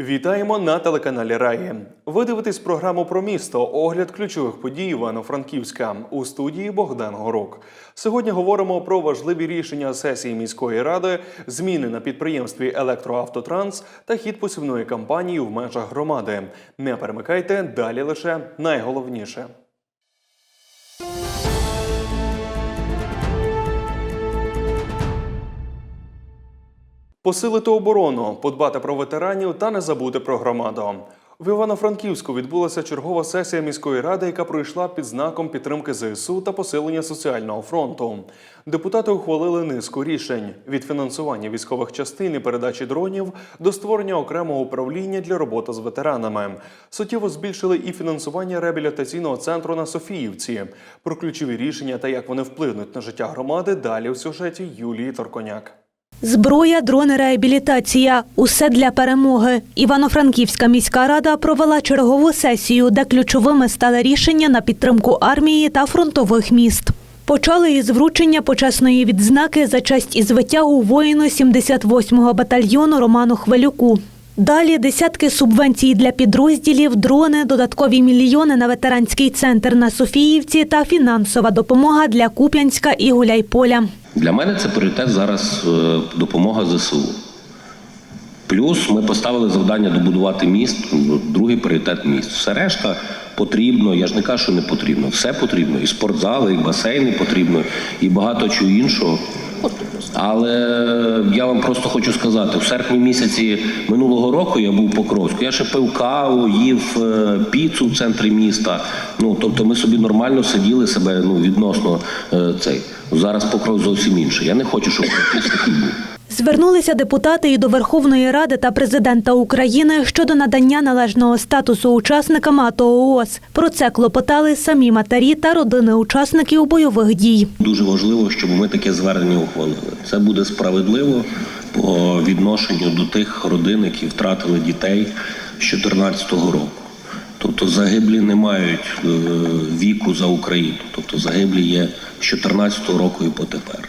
Вітаємо на телеканалі Раї. Ви дивитесь програму про місто, огляд ключових подій Івано-Франківська у студії Богдан Горук. Сьогодні говоримо про важливі рішення сесії міської ради, зміни на підприємстві Електроавтотранс та хід посівної кампанії в межах громади. Не перемикайте далі лише найголовніше. Посилити оборону, подбати про ветеранів та не забути про громаду. В Івано-Франківську відбулася чергова сесія міської ради, яка пройшла під знаком підтримки ЗСУ та посилення соціального фронту. Депутати ухвалили низку рішень від фінансування військових частин і передачі дронів до створення окремого управління для роботи з ветеранами. Суттєво збільшили і фінансування реабілітаційного центру на Софіївці. Про ключові рішення та як вони вплинуть на життя громади далі в сюжеті Юлії Торконяк. Зброя, дрони, реабілітація усе для перемоги. Івано-Франківська міська рада провела чергову сесію, де ключовими стали рішення на підтримку армії та фронтових міст. Почали із вручення почесної відзнаки за честь і звитягу воїну 78-го батальйону Роману Хвилюку. Далі десятки субвенцій для підрозділів, дрони, додаткові мільйони на ветеранський центр на Софіївці та фінансова допомога для Куп'янська і Гуляйполя. Для мене це пріоритет зараз е, допомога ЗСУ. Плюс ми поставили завдання добудувати міст, другий пріоритет міст. Все решта потрібно, я ж не кажу, що не потрібно. Все потрібно. І спортзали, і басейни потрібно, і багато чого іншого. Але я вам просто хочу сказати, в серпні місяці минулого року я був Покровську. Я ще пив каву, їв е, піцу в центрі міста. Ну тобто ми собі нормально сиділи себе ну, відносно е, цей. Зараз покров зовсім інший. Я не хочу, щоб такий був. Звернулися депутати і до Верховної Ради та президента України щодо надання належного статусу учасникам АТО ООС. Про це клопотали самі матері та родини учасників бойових дій. Дуже важливо, щоб ми таке звернення ухвалили. Це буде справедливо по відношенню до тих родин, які втратили дітей з 2014 року. Тобто загиблі не мають е, віку за Україну. Тобто загиблі є з 2014 року і потепер.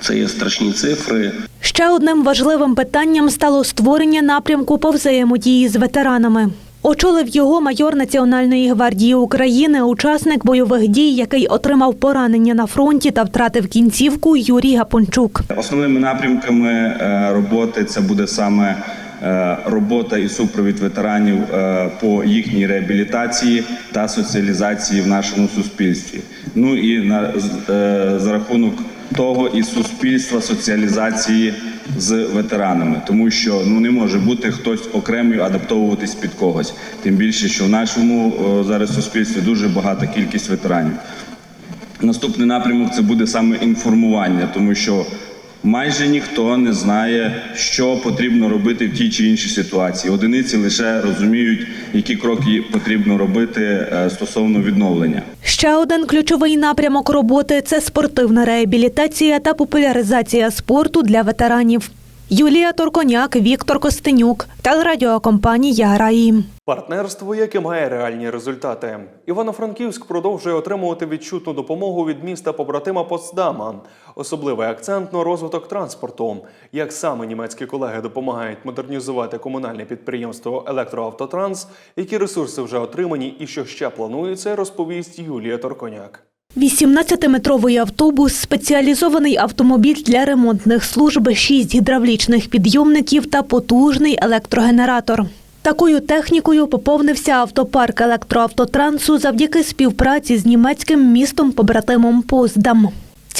Це є страшні цифри. Ще одним важливим питанням стало створення напрямку по взаємодії з ветеранами. Очолив його майор Національної гвардії України, учасник бойових дій, який отримав поранення на фронті та втратив кінцівку Юрій Гапончук. Основними напрямками е, роботи це буде саме е, робота і супровід ветеранів е, по їхній реабілітації та соціалізації в нашому суспільстві. Ну і за рахунок того і суспільства соціалізації з ветеранами, тому що ну не може бути хтось окремий адаптовуватись під когось. Тим більше, що в нашому о, зараз суспільстві дуже багата кількість ветеранів. Наступний напрямок це буде саме інформування, тому що майже ніхто не знає, що потрібно робити в тій чи іншій ситуації. Одиниці лише розуміють, які кроки потрібно робити е, стосовно відновлення. Ще один ключовий напрямок роботи це спортивна реабілітація та популяризація спорту для ветеранів. Юлія Торконяк, Віктор Костенюк, телерадіокомпанія Раї. Партнерство, яке має реальні результати. Івано-Франківськ продовжує отримувати відчутну допомогу від міста побратима Потсдама. Особливий акцент на розвиток транспорту. Як саме німецькі колеги допомагають модернізувати комунальне підприємство Електроавтотранс, які ресурси вже отримані і що ще планується, розповість Юлія Торконяк. 18-метровий автобус, спеціалізований автомобіль для ремонтних служб, 6 гідравлічних підйомників та потужний електрогенератор. Такою технікою поповнився автопарк електроавтотрансу завдяки співпраці з німецьким містом побратимом Поздам.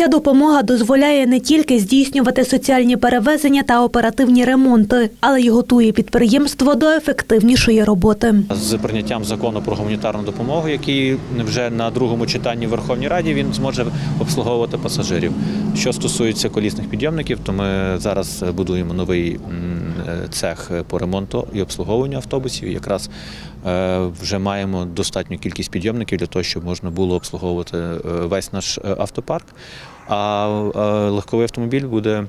Ця допомога дозволяє не тільки здійснювати соціальні перевезення та оперативні ремонти, але й готує підприємство до ефективнішої роботи. З прийняттям закону про гуманітарну допомогу, який вже на другому читанні в Верховній Раді він зможе обслуговувати пасажирів. Що стосується колісних підйомників, то ми зараз будуємо новий цех по ремонту і обслуговуванню автобусів. Якраз е, вже маємо достатню кількість підйомників для того, щоб можна було обслуговувати е, весь наш е, автопарк. А е, легковий автомобіль буде.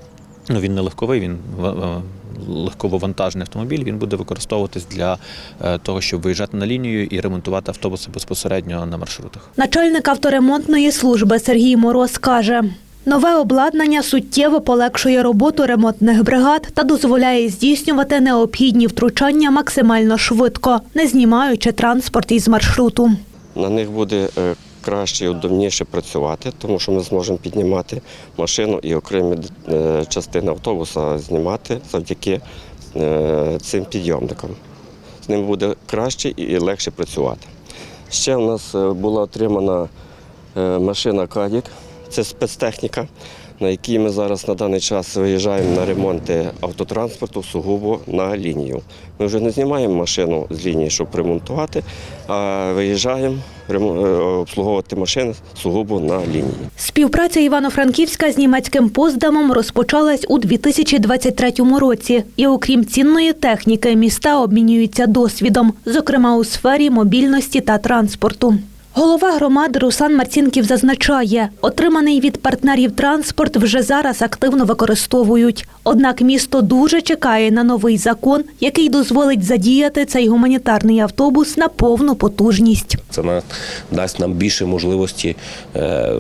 Ну, він не легковий, він ва- ва- легкововантажний автомобіль. Він буде використовуватись для е, того, щоб виїжджати на лінію і ремонтувати автобуси безпосередньо на маршрутах. Начальник авторемонтної служби Сергій Мороз каже, Нове обладнання суттєво полегшує роботу ремонтних бригад та дозволяє здійснювати необхідні втручання максимально швидко, не знімаючи транспорт із маршруту. На них буде е, краще і удобніше працювати, тому що ми зможемо піднімати машину і окремі е, частини автобуса знімати завдяки е, цим підйомникам. З ним буде краще і легше працювати. Ще в нас була отримана машина Кадік, це спецтехніка, на якій ми зараз на даний час виїжджаємо на ремонти автотранспорту сугубо на лінію. Ми вже не знімаємо машину з лінії, щоб ремонтувати, а виїжджаємо е, обслуговувати машини сугубо на лінії. Співпраця Івано-Франківська з німецьким поздамом розпочалась у 2023 році. І окрім цінної техніки, міста обмінюються досвідом, зокрема у сфері мобільності та транспорту. Голова громади Руслан Марцінків зазначає, отриманий від партнерів транспорт вже зараз активно використовують. Однак місто дуже чекає на новий закон, який дозволить задіяти цей гуманітарний автобус на повну потужність. Це на- дасть нам більше можливості е,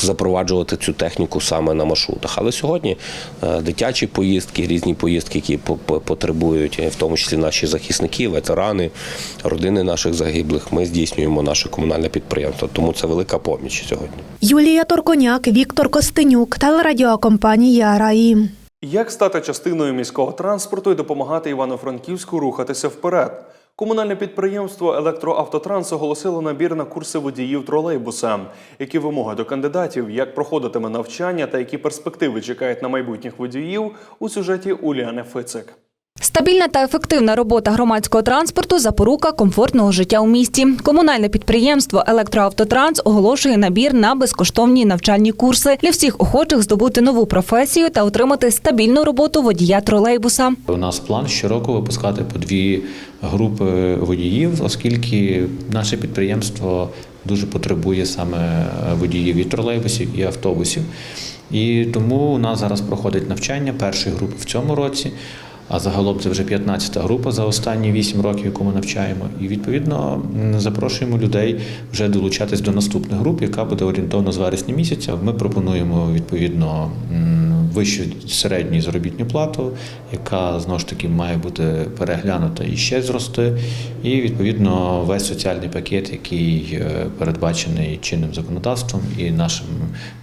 запроваджувати цю техніку саме на маршрутах. Але сьогодні е, дитячі поїздки, різні поїздки, які по- по- потребують, е, в тому числі наші захисники, ветерани, родини наших загиблих, ми здійснюємо наше комунальне підприємство. Тому це велика поміч сьогодні. Юлія Торконяк, Віктор Костенюк, телерадіокомпанія Раї. Як стати частиною міського транспорту і допомагати Івано-Франківську рухатися вперед? Комунальне підприємство Електроавтотранс оголосило набір на курси водіїв тролейбуса. Які вимоги до кандидатів, як проходитиме навчання та які перспективи чекають на майбутніх водіїв у сюжеті Уліани Фицик. Стабільна та ефективна робота громадського транспорту запорука комфортного життя у місті. Комунальне підприємство Електроавтотранс оголошує набір на безкоштовні навчальні курси для всіх охочих здобути нову професію та отримати стабільну роботу водія тролейбуса. У нас план щороку випускати по дві групи водіїв, оскільки наше підприємство дуже потребує саме водіїв і тролейбусів, і автобусів. І тому у нас зараз проходить навчання першої групи в цьому році. А загалом це вже 15-та група за останні 8 років, яку ми навчаємо. І відповідно запрошуємо людей вже долучатись до наступних груп, яка буде орієнтовно з вересня місяця. Ми пропонуємо відповідно вищу середню заробітну плату, яка знову ж таки має бути переглянута і ще зрости. І відповідно весь соціальний пакет, який е, передбачений чинним законодавством і нашими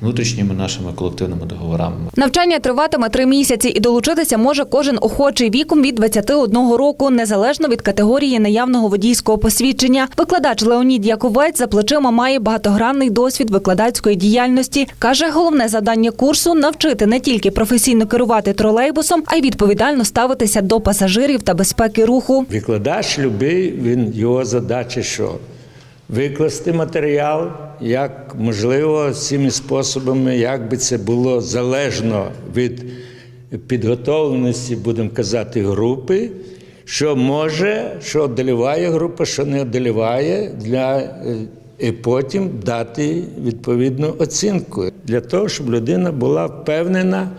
внутрішніми нашими колективними договорами. Навчання триватиме три місяці і долучитися може кожен охочий віком від 21 року, незалежно від категорії наявного водійського посвідчення. Викладач Леонід Яковець за плечима має багатогранний досвід викладацької діяльності. Каже, головне завдання курсу навчити не тільки професійно керувати тролейбусом, а й відповідально ставитися до пасажирів та безпеки руху. Викладач любий, він його задача що? Викласти матеріал, як можливо, всіми способами, як би це було залежно від підготовленості, будемо казати, групи, що може, що одоліває група, що не одоліває, для, е, і потім дати відповідну оцінку для того, щоб людина була впевнена,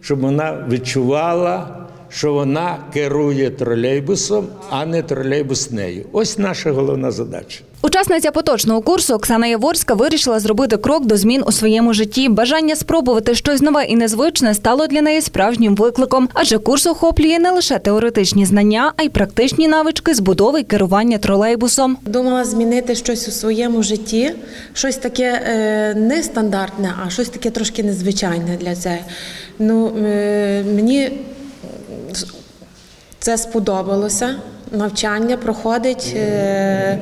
щоб вона відчувала, що вона керує тролейбусом, а не тролейбус нею. Ось наша головна задача. Учасниця поточного курсу Оксана Яворська вирішила зробити крок до змін у своєму житті. Бажання спробувати щось нове і незвичне стало для неї справжнім викликом, адже курс охоплює не лише теоретичні знання, а й практичні навички збудови й керування тролейбусом. Думала змінити щось у своєму житті, щось таке е, нестандартне, а щось таке трошки незвичайне для цього. Ну, е, мені це сподобалося. Навчання проходить е,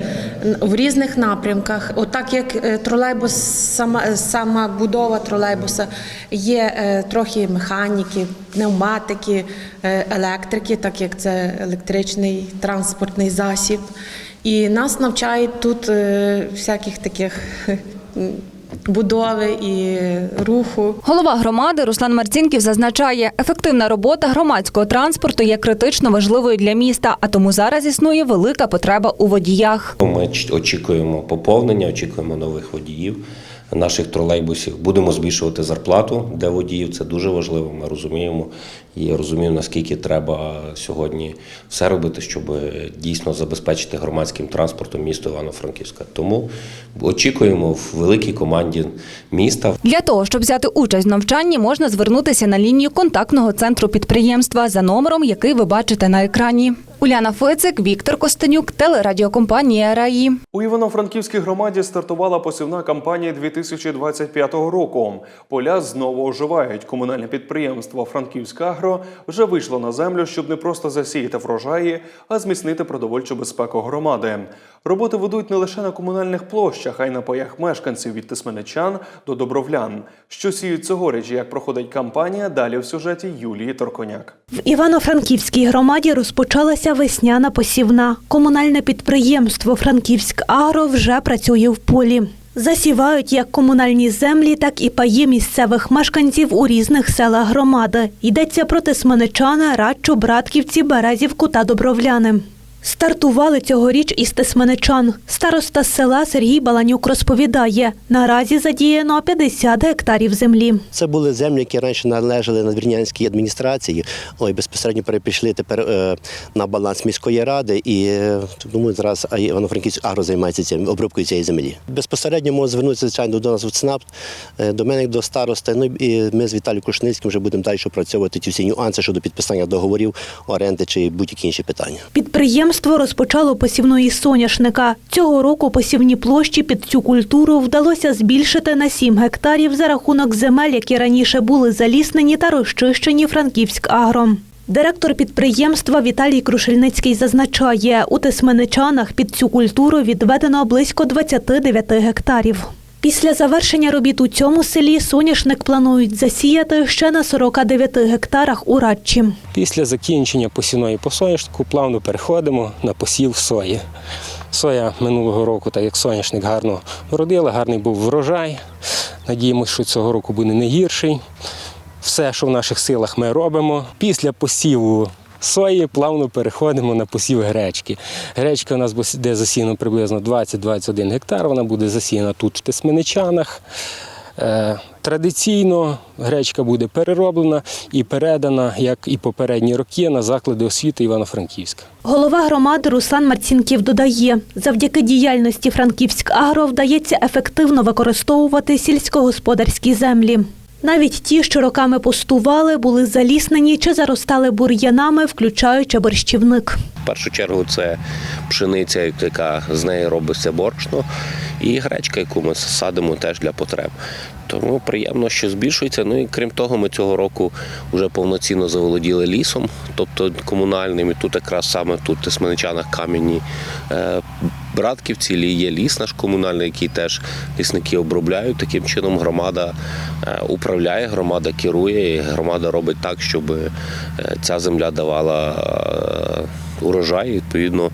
в різних напрямках. Отак як е, тролейбус, сама, сама будова тролейбуса є е, трохи механіки, пневматики, електрики, так як це електричний транспортний засіб. І нас навчають тут всяких таких будови і руху. Голова громади Руслан Марцінків зазначає, ефективна робота громадського транспорту є критично важливою для міста, а тому зараз існує велика потреба у водіях. Ми ч- очікуємо поповнення, очікуємо нових водіїв. наших тролейбусів. Будемо збільшувати зарплату для водіїв. Це дуже важливо. Ми розуміємо і розуміємо, наскільки треба сьогодні все робити, щоб дійсно забезпечити громадським транспортом місто Івано-Франківська. Тому очікуємо в великій команді міста. Для того, щоб взяти участь в навчанні, можна звернутися на лінію контактного центру підприємства за номером, який ви бачите на екрані. Уляна Фицик, Віктор Костенюк, телерадіокомпанія РАІ. У Івано-Франківській громаді стартувала посівна кампанія 2025 року. Поля знову оживають. Комунальне підприємство «Франківськагро» вже вийшло на землю, щоб не просто засіяти врожаї, а зміцнити продовольчу безпеку громади. Роботи ведуть не лише на комунальних площах, а й на паях мешканців від тисменичан до добровлян. Що сіють цьогоріч, як проходить кампанія, далі в сюжеті Юлії Торконяк. В Івано-Франківській громаді розпочалася весняна посівна. Комунальне підприємство Франківськ Агро вже працює в полі. Засівають як комунальні землі, так і паї місцевих мешканців у різних селах громади. Йдеться про Тисменичани, Радчу, Братківці, Березівку та Добровляни. Стартували цьогоріч із Тисменичан. Староста села Сергій Баланюк розповідає, наразі задіяно 50 гектарів землі. Це були землі, які раніше належали надвірнянській адміністрації. Ой, безпосередньо перепішли тепер е, на баланс міської ради. І е, думаю, зараз Івано-Франківськ агро займається цим обробкою цієї землі. Безпосередньо можуть звернутися звичайно до нас в ЦНАП, е, до мене до старости. Ну і ми з Віталієм Кушницьким вже будемо далі опрацьовувати ті всі нюанси щодо підписання договорів, оренди чи будь-які інші питання. Підприємство розпочало посівної соняшника. Цього року посівні площі під цю культуру вдалося збільшити на 7 гектарів за рахунок земель, які раніше були заліснені та розчищені Франківськ агром. Директор підприємства Віталій Крушельницький зазначає, у Тисменичанах під цю культуру відведено близько 29 гектарів. Після завершення робіт у цьому селі соняшник планують засіяти ще на 49 гектарах у Радчі. Після закінчення посівної по соняшнику плавно переходимо на посів сої. Соя минулого року, так як соняшник гарно вродила, гарний був врожай. Надіємося, що цього року буде не гірший. Все, що в наших силах, ми робимо. Після посіву сої плавно переходимо на посів гречки. Гречка у нас буде засіяно приблизно 20-21 гектар. Вона буде засіяна тут в Тисменичанах. Е, Традиційно гречка буде перероблена і передана, як і попередні роки, на заклади освіти Івано-Франківська. Голова громади Руслан Марцінків додає, завдяки діяльності Франківськ Агро вдається ефективно використовувати сільськогосподарські землі. Навіть ті, що роками пустували, були заліснені чи заростали бур'янами, включаючи борщівник. В першу чергу це пшениця, яка з неї робиться борошно, і гречка, яку ми садимо теж для потреб. Тому приємно, що збільшується. Ну і крім того, ми цього року вже повноцінно заволоділи лісом, тобто комунальним. І тут якраз саме тут в Тисменичанах кам'яні е, Братківці є ліс наш комунальний, який теж лісники обробляють. Таким чином громада е, управляє, громада керує, і громада робить так, щоб е, ця земля давала е, урожай, і, відповідно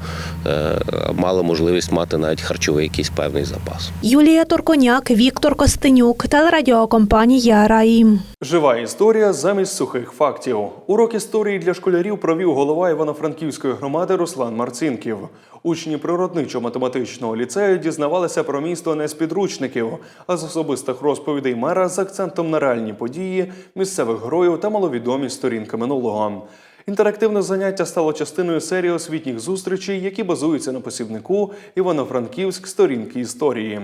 е, мала можливість мати навіть харчовий якийсь певний запас. Юлія Торконяк, Віктор Костенюк, телерадіокомпанія Раїм. Жива історія замість сухих фактів. Урок історії для школярів провів голова Івано-Франківської громади Руслан Марцинків. Учні природничо-математичного ліцею дізнавалися про місто не з підручників, а з особистих розповідей мера з акцентом на реальні події, місцевих героїв та маловідомі сторінки минулого. Інтерактивне заняття стало частиною серії освітніх зустрічей, які базуються на посівнику Івано-Франківськ сторінки історії.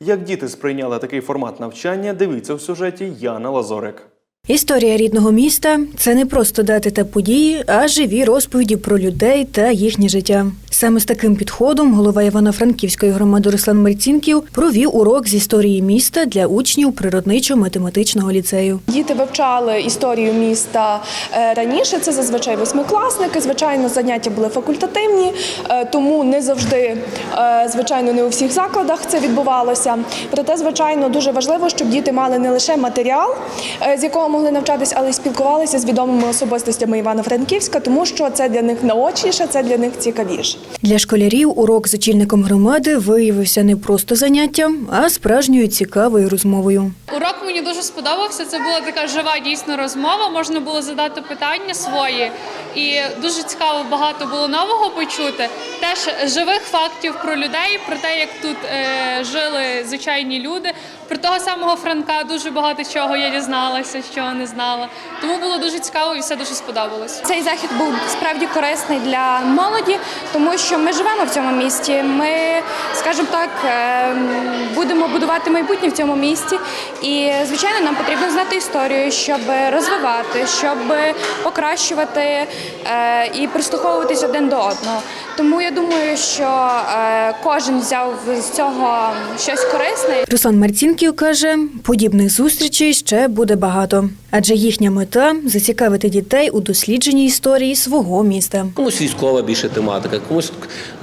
Як діти сприйняли такий формат навчання, дивіться в сюжеті Яна Лазорик. Історія рідного міста це не просто дати та події, а живі розповіді про людей та їхнє життя. Саме з таким підходом голова Івано-Франківської громади Руслан Марцінків провів урок з історії міста для учнів природничо-математичного ліцею. Діти вивчали історію міста е, раніше. Це зазвичай восьмикласники. Звичайно, заняття були факультативні, е, тому не завжди, е, звичайно, не у всіх закладах це відбувалося. Проте, звичайно, дуже важливо, щоб діти мали не лише матеріал, з якого могли навчатись, але й спілкувалися з відомими особистостями Івано-Франківська, тому що це для них наочніше, це для них цікавіше. Для школярів урок з очільником громади виявився не просто заняттям, а справжньою цікавою розмовою. Урок мені дуже сподобався. Це була така жива дійсно розмова. Можна було задати питання свої, і дуже цікаво багато було нового почути. Теж живих фактів про людей, про те, як тут е, жили звичайні люди. Про того самого Франка дуже багато чого я дізналася, чого не знала. Тому було дуже цікаво і все дуже сподобалось. Цей захід був справді корисний для молоді, тому що ми живемо в цьому місті. Ми, скажімо так, ем, будемо будувати майбутнє в цьому місті. І, звичайно, нам потрібно знати історію, щоб розвивати, щоб покращувати е, і прислуховуватись один до одного. Тому я думаю, що е, кожен взяв з цього щось корисне. Руслан Марцінків каже, подібних зустрічей ще буде багато, адже їхня мета зацікавити дітей у дослідженні історії свого міста. Комусь військова більше тематика, комусь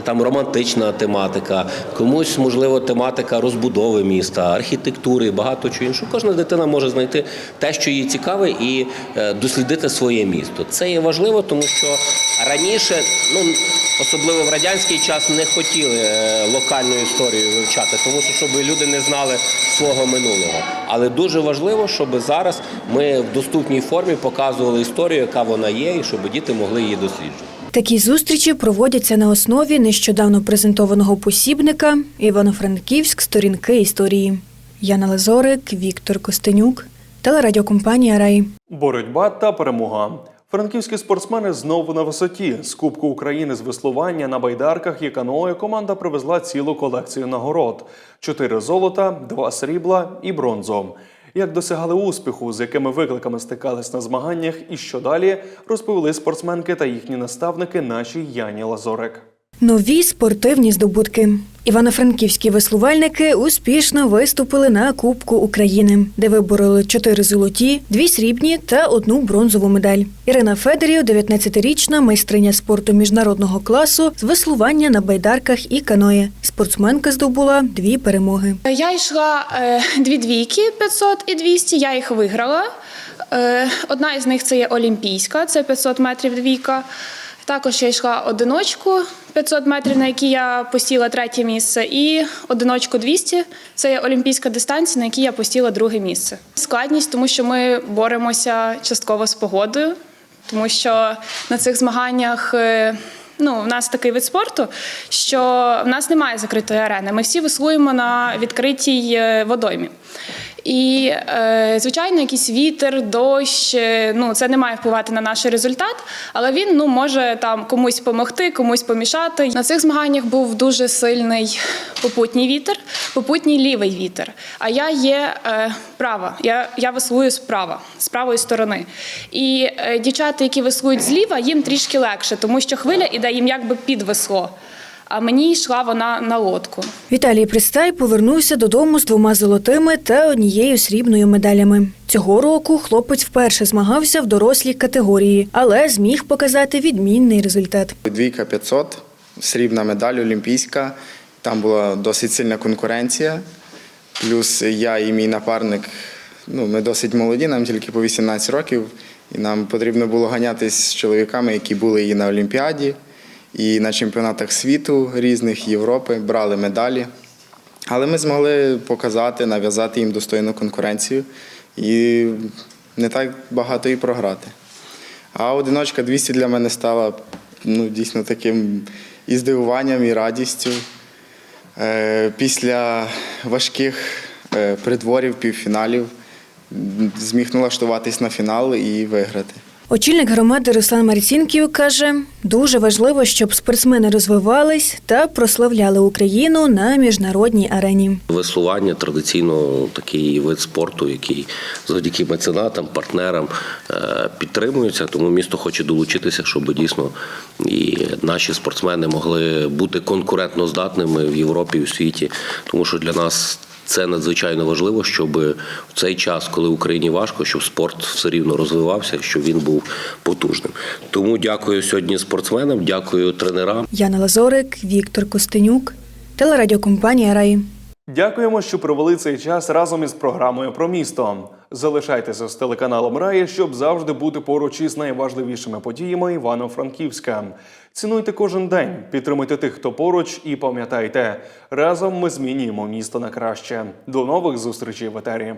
там романтична тематика, комусь, можливо, тематика розбудови міста, архітектури, багато чого іншого. Кожна дитина може знайти те, що їй цікаве, і е, дослідити своє місто. Це є важливо, тому що раніше, ну особливо в радянський час, не хотіли е, локальну історію вивчати, тому що щоб люди не знали свого минулого. Але дуже важливо, щоб зараз ми в доступній формі показували історію, яка вона є, і щоб діти могли її досліджувати. Такі зустрічі проводяться на основі нещодавно презентованого посібника Івано-Франківськ сторінки історії. Яна Лазорик, Віктор Костенюк, телерадіокомпанія Рай. Боротьба та перемога. Франківські спортсмени знову на висоті. З Кубку України з веслування на байдарках і каное команда привезла цілу колекцію нагород: чотири золота, два срібла і бронзу. Як досягали успіху, з якими викликами стикались на змаганнях, і що далі, розповіли спортсменки та їхні наставники нашій Яні Лазорик. Нові спортивні здобутки. Івано-франківські веслувальники успішно виступили на Кубку України, де вибороли чотири золоті, дві срібні та одну бронзову медаль. Ірина Федорів, 19-річна майстриня спорту міжнародного класу з веслування на байдарках і каное. Спортсменка здобула дві перемоги. Я йшла е, дві двійки 500 і 200, я їх виграла. Е, одна із них це є Олімпійська, це 500 метрів двійка. Також я йшла одиночку 500 метрів, на якій я посіла третє місце, і одиночку 200 – це олімпійська дистанція, на якій я посіла друге місце. Складність, тому що ми боремося частково з погодою, тому що на цих змаганнях. е, Ну, в нас такий вид спорту, що в нас немає закритої арени. Ми всі веслуємо на відкритій е, водоймі. І, е, звичайно, якийсь вітер, дощ, е, ну це не має впливати на наш результат, але він ну може там комусь допомогти, комусь помішати. На цих змаганнях був дуже сильний попутній вітер, попутній лівий вітер. А я є е, права. Я, я веслую справа, з правої сторони. І е, дівчата, які веслують зліва, їм трішки легше, тому що хвиля іде їм якби під весло. А мені йшла вона на лодку. Віталій Пристай повернувся додому з двома золотими та однією срібною медалями. Цього року хлопець вперше змагався в дорослій категорії, але зміг показати відмінний результат. Двійка 500, срібна медаль олімпійська. Там була досить сильна конкуренція. Плюс я і мій напарник, ну, ми досить молоді, нам тільки по 18 років. І нам потрібно було ганятись з чоловіками, які були і на Олімпіаді, і на чемпіонатах світу різних Європи, брали медалі. Але ми змогли показати, нав'язати їм достойну конкуренцію і не так багато і програти. А одиночка 200 для мене стала ну, дійсно таким і здивуванням, і радістю. Е, Після важких е, придворів, півфіналів зміг налаштуватись на фінал і виграти. Очільник громади Руслан Марцінків каже, дуже важливо, щоб спортсмени розвивались та прославляли Україну на міжнародній арені. Веслування традиційно такий вид спорту, який завдяки меценатам, партнерам е, підтримується. Тому місто хоче долучитися, щоб дійсно і наші спортсмени могли бути конкурентно здатними в Європі і у світі, тому що для нас. Це надзвичайно важливо, щоб в цей час, коли Україні важко, щоб спорт все рівно розвивався, щоб він був потужним. Тому дякую сьогодні спортсменам, дякую тренерам. Яна Лазорик, Віктор Костенюк, телерадіокомпанія Рай. Дякуємо, що провели цей час разом із програмою про місто. Залишайтеся з телеканалом Раї, щоб завжди бути поруч із найважливішими подіями Івано-Франківська. Цінуйте кожен день, підтримуйте тих, хто поруч, і пам'ятайте, разом ми змінюємо місто на краще. До нових зустрічей в етері.